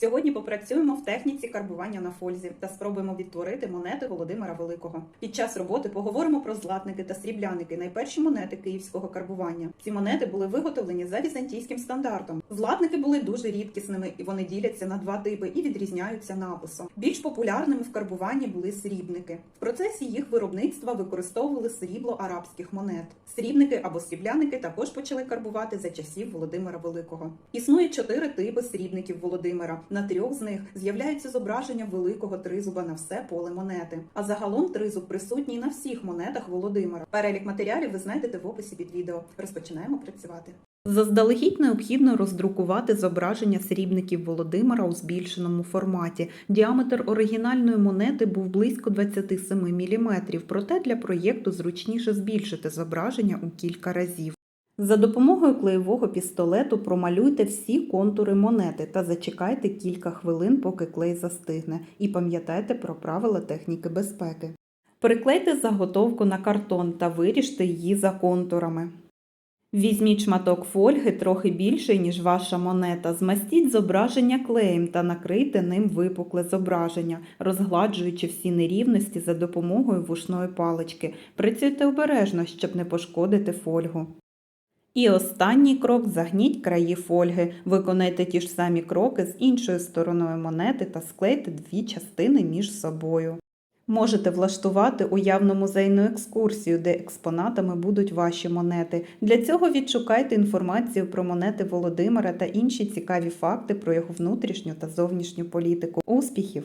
Сьогодні попрацюємо в техніці карбування на фользі та спробуємо відтворити монети Володимира Великого. Під час роботи поговоримо про златники та срібляники, найперші монети київського карбування. Ці монети були виготовлені за візантійським стандартом. Златники були дуже рідкісними і вони діляться на два типи і відрізняються написом. Більш популярними в карбуванні були срібники. В процесі їх виробництва використовували срібло арабських монет. Срібники або срібляники також почали карбувати за часів Володимира Великого. Існує чотири типи срібників Володимира. На трьох з них з'являються зображення великого тризуба на все поле монети. А загалом тризуб присутній на всіх монетах Володимира. Перелік матеріалів ви знайдете в описі під відео. Розпочинаємо працювати. Заздалегідь необхідно роздрукувати зображення срібників Володимира у збільшеному форматі. Діаметр оригінальної монети був близько 27 мм, проте для проєкту зручніше збільшити зображення у кілька разів. За допомогою клеєвого пістолету промалюйте всі контури монети та зачекайте кілька хвилин, поки клей застигне, і пам'ятайте про правила техніки безпеки. Приклейте заготовку на картон та виріжте її за контурами. Візьміть шматок фольги трохи більший, ніж ваша монета, змастіть зображення клеєм та накрийте ним випукле зображення, розгладжуючи всі нерівності за допомогою вушної палички. Працюйте обережно, щоб не пошкодити фольгу. І останній крок загніть краї фольги. Виконайте ті ж самі кроки з іншою стороною монети та склейте дві частини між собою. Можете влаштувати уявну музейну екскурсію, де експонатами будуть ваші монети. Для цього відшукайте інформацію про монети Володимира та інші цікаві факти про його внутрішню та зовнішню політику. Успіхів!